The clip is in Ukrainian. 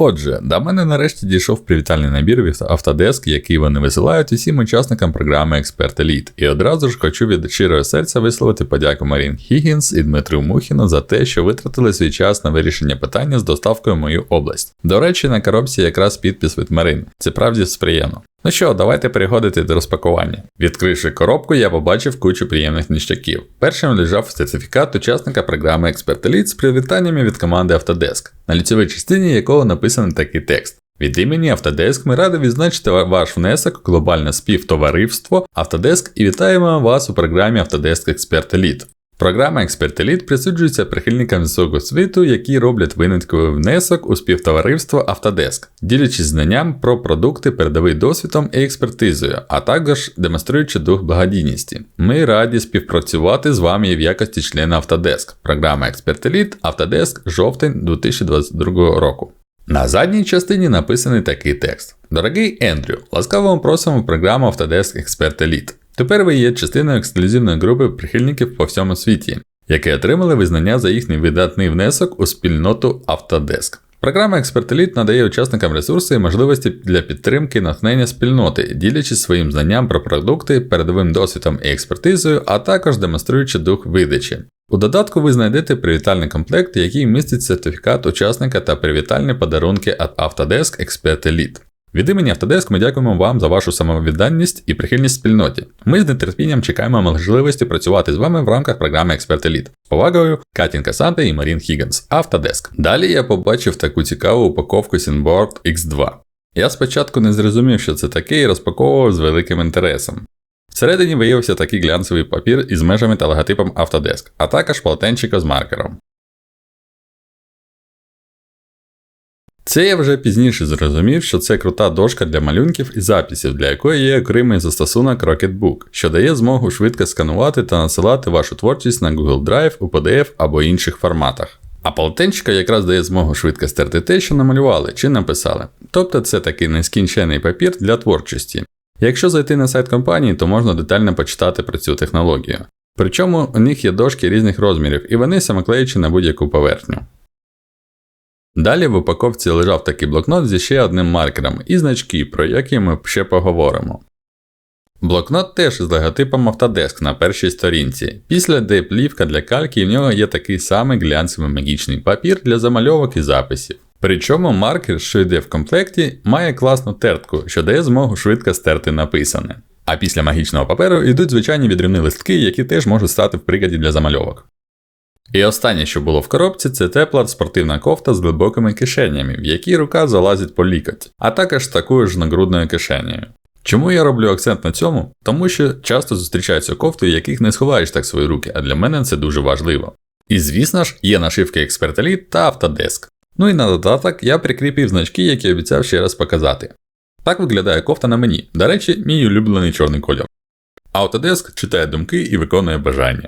Отже, до мене нарешті дійшов привітальний набір від Autodesk, який вони висилають усім учасникам програми Експерт Еліт. І одразу ж хочу від щирого серця висловити подяку Марін Хіггінс і Дмитру Мухіну за те, що витратили свій час на вирішення питання з доставкою в мою область. До речі, на коробці якраз підпис від Марин. Це правді сприємно. Ну що, давайте переходити до розпакування. Відкривши коробку, я побачив кучу приємних ніштяків. Першим лежав сертифікат учасника програми Expert Elite з привітаннями від команди Autodesk, на ліцевій частині якого написаний такий текст. Від імені Autodesk ми раді відзначити ваш внесок у глобальне співтовариство Autodesk і вітаємо вас у програмі Autodesk Expert Elite. Програма Expert Elite присуджується прихильникам всього світу, які роблять винятковий внесок у співтовариство Autodesk, ділячись знанням про продукти, передовий досвідом і експертизою, а також демонструючи дух благодійності. Ми раді співпрацювати з вами в якості члена Autodesk. Програма Expert Elite Autodesk жовтень 2022 року. На задній частині написаний такий текст: Дорогий Ендрю, ласкаво просимо програму Autodesk Expert Elite. Тепер ви є частиною ексклюзивної групи прихильників по всьому світі, які отримали визнання за їхній видатний внесок у спільноту Autodesk. Програма Expert Elite надає учасникам ресурси і можливості для підтримки натхнення спільноти, ділячись своїм знанням про продукти, передовим досвідом і експертизою, а також демонструючи дух видачі. У додатку ви знайдете привітальний комплект, який містить сертифікат учасника та привітальні подарунки від Autodesk Expert. Від імені Autodesk ми дякуємо вам за вашу самовідданість і прихильність спільноті. Ми з нетерпінням чекаємо можливості працювати з вами в рамках програми Expert Elite. Повагою, Катін Касанте і Марін Хіггенс. Autodesk. Далі я побачив таку цікаву упаковку Synboard X2. Я спочатку не зрозумів, що це таке, і розпаковував з великим інтересом. Всередині виявився такий глянцевий папір із межами та логотипом Autodesk, а також полотенчика з маркером. Це я вже пізніше зрозумів, що це крута дошка для малюнків і записів, для якої є окремий застосунок Rocketbook, що дає змогу швидко сканувати та насилати вашу творчість на Google Drive у PDF або інших форматах. А полотенчика якраз дає змогу швидко стерти те, що намалювали чи написали. Тобто це такий нескінчений папір для творчості. Якщо зайти на сайт компанії, то можна детально почитати про цю технологію. Причому у них є дошки різних розмірів, і вони самоклеючі на будь-яку поверхню. Далі в упаковці лежав такий блокнот зі ще одним маркером і значки, про які ми ще поговоримо. Блокнот теж з логотипом Autodesk на першій сторінці. Після де плівка для кальки, в нього є такий самий глянцевий магічний папір для замальовок і записів. Причому маркер, що йде в комплекті, має класну тертку, що дає змогу швидко стерти написане. А після магічного паперу йдуть звичайні відривні листки, які теж можуть стати в прикладі для замальовок. І останнє, що було в коробці, це тепла спортивна кофта з глибокими кишенями, в якій рука залазить по лікоть, а також такою ж нагрудною кишенею. Чому я роблю акцент на цьому? Тому що часто зустрічаються кофти, в яких не сховаєш так свої руки, а для мене це дуже важливо. І звісно ж, є нашивки Expert Elite та Autodesk. Ну і на додаток я прикріпив значки, які обіцяв ще раз показати. Так виглядає кофта на мені, до речі, мій улюблений чорний кольор. Autodesk читає думки і виконує бажання.